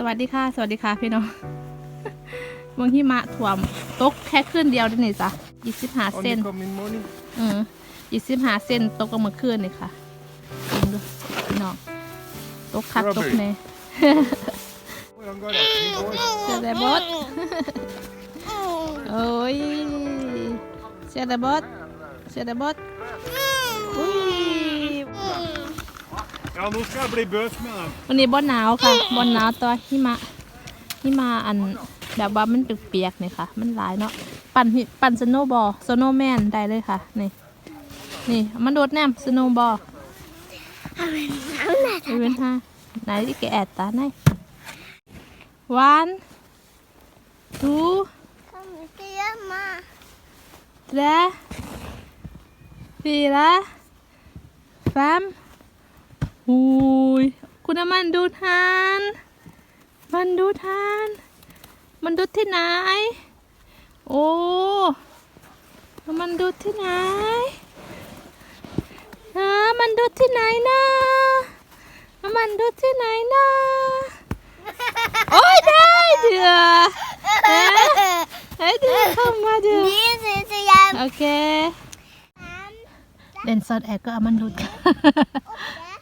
สวัสดีค่ะ สวัสดีค่ะพี่น้องเมืองหิมะถ่วมตกแค่คืนเดียวเด้นี่จ้ะยี่สิบห้าเซ Only น come in morning. อืมยี่สิบห้าเซนตกกันเมื่อคืนนี่ค่ะกินดูพี่น้องตกคักตกแน่ Oh, jag går där. Vi går. เสียดายบดโอ้ยเสียดายบดเสียดายบดอุ้ย Ja, nu ska jag bli bös med den. วันนี้บดหนาวค่ะบดหนาวตัวหิมะหิมะอันแบบว่ามันเปียกๆนี่ค่ะ มันหลายเนาะปั่นหิปั่นสโนว์บอลสโนว์แมนได้เลยค่ะนี่นี่เอามันโดดแนมสโนว์บอลอีเวนต์ห้าไหนที่แกแอดตาไหน one two Kom till mamma. tre fyra fem หุยคุณน้ำมันดูทาน มันดูทาน มันดูที่ไหน โอ้มันดูที่ไหนเออมันดูที่ไหนนะมันดูที่ไหนนะโอ้ยได้เดือเอ๊ะเฮ้ยเดือเข้ามาเดือ This is a yam. โอเคเล่นซอดแอร์ก็เอามันดูดกัน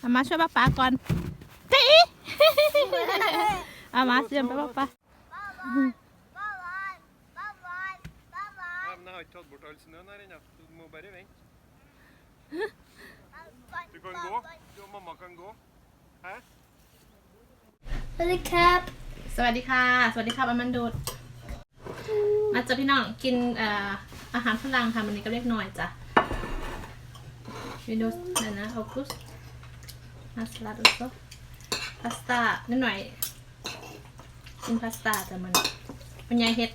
เอามาช่วยป้าป๋าก่อนตีเอามาเสียมไปป้าป๋า Ja, men jeg har ikke tatt bort all snøen her ennå. så Du må bare vente. Du kan gå. Du og mamma kan gå. Hæ? Helikap. สวัสดีค่ะ สวัสดีครับอามันดูดมาเจอพี่น้องกินเอ่ออาหารฝรั่งค่ะวันนี้ก็เล็กน้อยจ้ะวิดีโอนั่นนะเอาคุส มาสลัดอุซพาสต้านิดหน่อยกินพาสต้าแต่มันมันยายเฮ็ด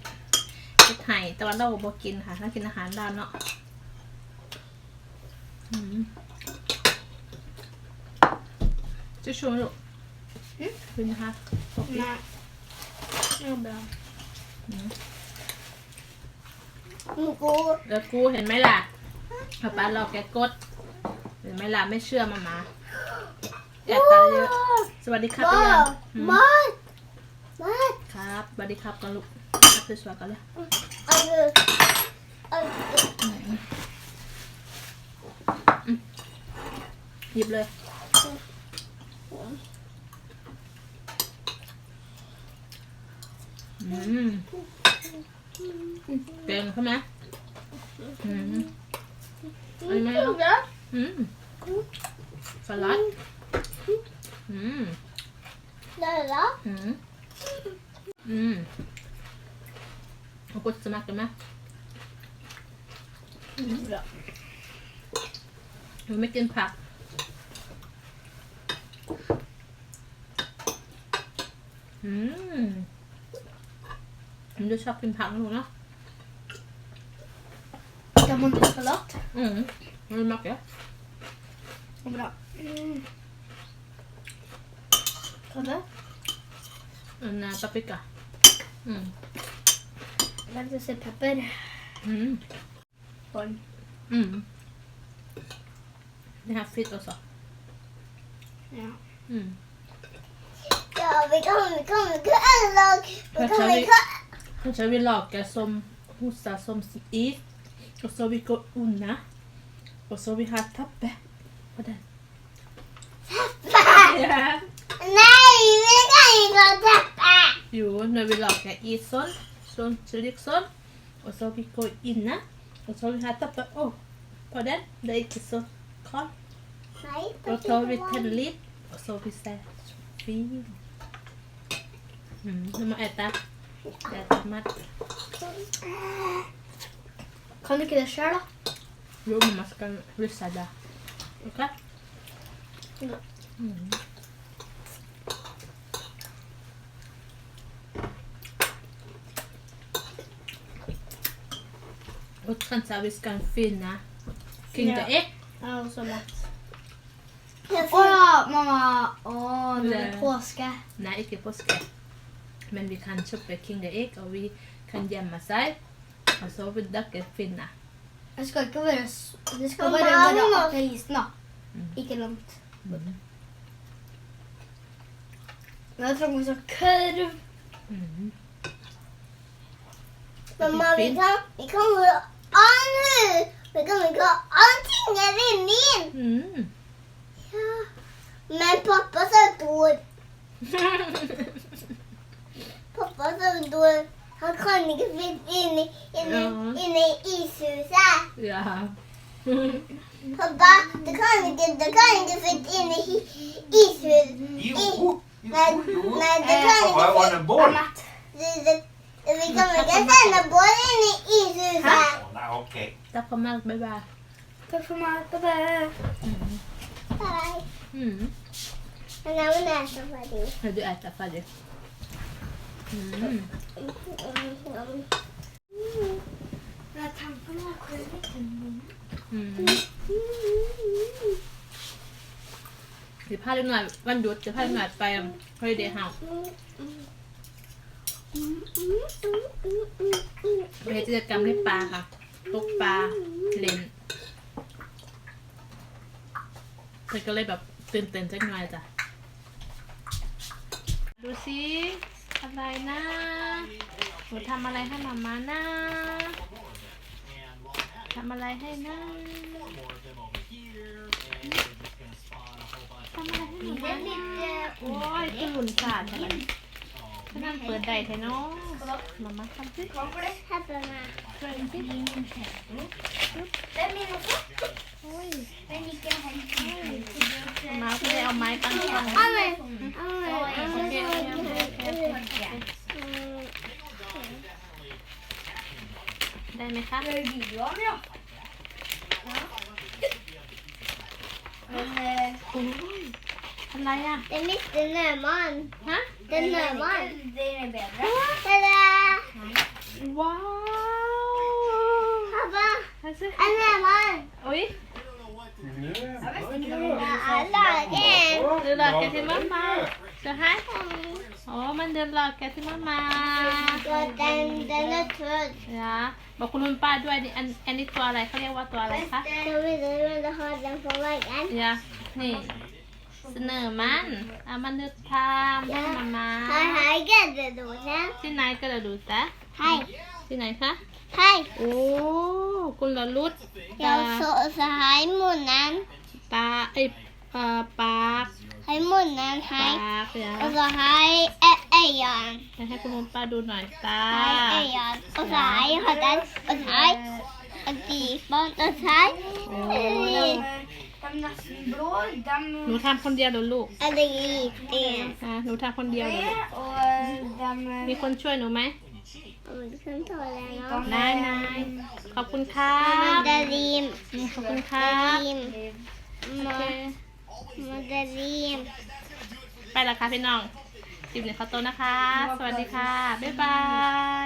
เฮ็ดไห่แต่ว่าเราบ่กินค่ะถ้ากินอาหารดานเนาะอืมจะชวนลูกคุณนะคะโอเค Nej. Det är bra. Mm. Nu går. แล้วกูเห็นไหมล่ะป๊าป๊าเราแกกด เห็นไหมล่ะไม่เชื่อมามาแอบตาเยอะ สวัสดีครับพี่ยัง Mat. อืม Mat. Mat. ครับสวัสดีครับกันลูกครับสวยๆกันเลย Alltså. Alltså. หยิบเลย อืมเก่งใช่ไหมอืมเอะไรไหมลูก Ja. อืมสลัดอืม Lala. อืมอืมเอากดสมัครกันไหม Bra. หนูไม่กินผัก อืมหนูจะชอบกินผักนะหนูเนาะ Kan man ta salat? อืมมันมักเยอะ Bra. Mm. Ano? Ang uh, topic ah. Mm. Love to say pepper. Mm. Corn. Mm. They er feet også. Ja. Mm. Ja, vi kan, vi kan, vi kan lage Vi kan, vi kan Kanskje vi lager som poser som is, og så vi går unna. Og så vi har tappe på den. Tappe! Yeah sånn. Jo, når vi lager is sånn, sånn slik sånn, og så vi går inne, og så vi har teppe oh, på den. Det er ikke så kaldt. Nei, Og så vi tenner litt, og så vi ser svin. Mm, du må ete. Ete mer. Kan du ikke det sjøl, da? Jo, mamma skal vise deg. OK? Mm. Og opprensa hvis kan finne hvem det er. Jeg har også lett. Å, mamma! Å, det er påske. Nei, ikke påske. Men vi kan kjøpe hvem det er, og vi kan gjemme seg. Og så vil dere finne. Det skal ikke være Det skal bare være akkurat isen, da. Mm. Ikke langt. Mm. Men jeg trenger også kurv. Mm. Mamma, vi kan, vi kan 안을 그러니까 이거 안티내리 민. Mm. Ja. Men pappa sa et ord. pappa sa et ord. Han kan ikke flytte inn i, Ja. ishuset. Ja. Pappa, du kan ikke, du kan ikke flytte inn i ishuset. Jo, jo, Nei, jo. Men du kan ikke. flytte inn i ball. Vi kan inte sända bollen in i ishuset. Oh, now, okay. Takk for meg. Bye bye. Takk for meg. Ha det. Bye. Mm. Men jag vill äta färdigt. Har du ätit ferdig? Mm. Jeg tenker på noe kurv. Mm. Vi พาเล็กหน่อยวันหยุดจะพาเล็กหน่อยไปฮอลิเดย์เฮาส์ ไปกิจกรรมเล่นปลาค่ะตกปลาเล่นเธอก็เลยแบบตื่นเต้นจังหน่อยจ้ะ ดูสิอะไรนะหนูทำอะไรให้มาม่านะทำอะไรให้นะทำอะไรให้มาม่านะโอ้ยตื่นสาดจังเลยฉั นั่งเปิดได้แท่เนาะมามาทำซิถ้าเปิดมาเปิดซิแล้วมีลูกโอ้ยเป็นดีเกลของมาคุณได้เอาไม้ตั้งตั้งเอาเลมเอาเลมเอาเลยได้ไหมคะเลยดีด้วยเนี่ยอะไรอะเดมิสเดนเนอร์มอนฮะ ว้าว Pappa, ใช่สิ en Nöman. อุ้ย Alla igen. เดือนหลอกแกที่มามาเจอให้อ๋อมันเดือนหลอกแกที่มามา Ja, den, den är trött. นะบอกคุณลุงป้าด้วยดิอันอันนี้ตัวอะไรเขาเรียกว่าตัวอะไรคะ Jag vill, jag vill ha den på väggen. อย่านี่ เสนอมันเอามันเดือดทามให้มามา Här, här är gräddedosen. ที่ไหนก็จะดูแต่ Hej. ที่ไหนคะ Hej. โอ้คุณละลุด Jag så, så här i munnen. ตาเอ้ยเอ่อปาก Här i munnen, ปา här. กอย่า Och så här i ä- ögon. ให้คุณลุงป้าดูหน่อยตา Här i ögon. Och så här i handen. Och så här. Och dipon. Och så här. De er nesten blå. De หนูทำคนเดียวเหรอลูก Eller lite. อะหนูทำคนเดียวเหรอลูก og de มีคนช่วยหนูไหม Om du kan ta den. นายนายขอบคุณครับ Mandarin. อืมขอบคุณครับ Mandarin. โอเค Mandarin. ไปและค่ะพี่น้องคลิปนี้ขอตัวนะคะ สวัสดีค่ะ บ๊ายบา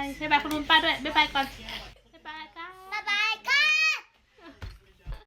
ย บ๊ายบายคุณลุงป้าด้วย บ๊ายบายก่อน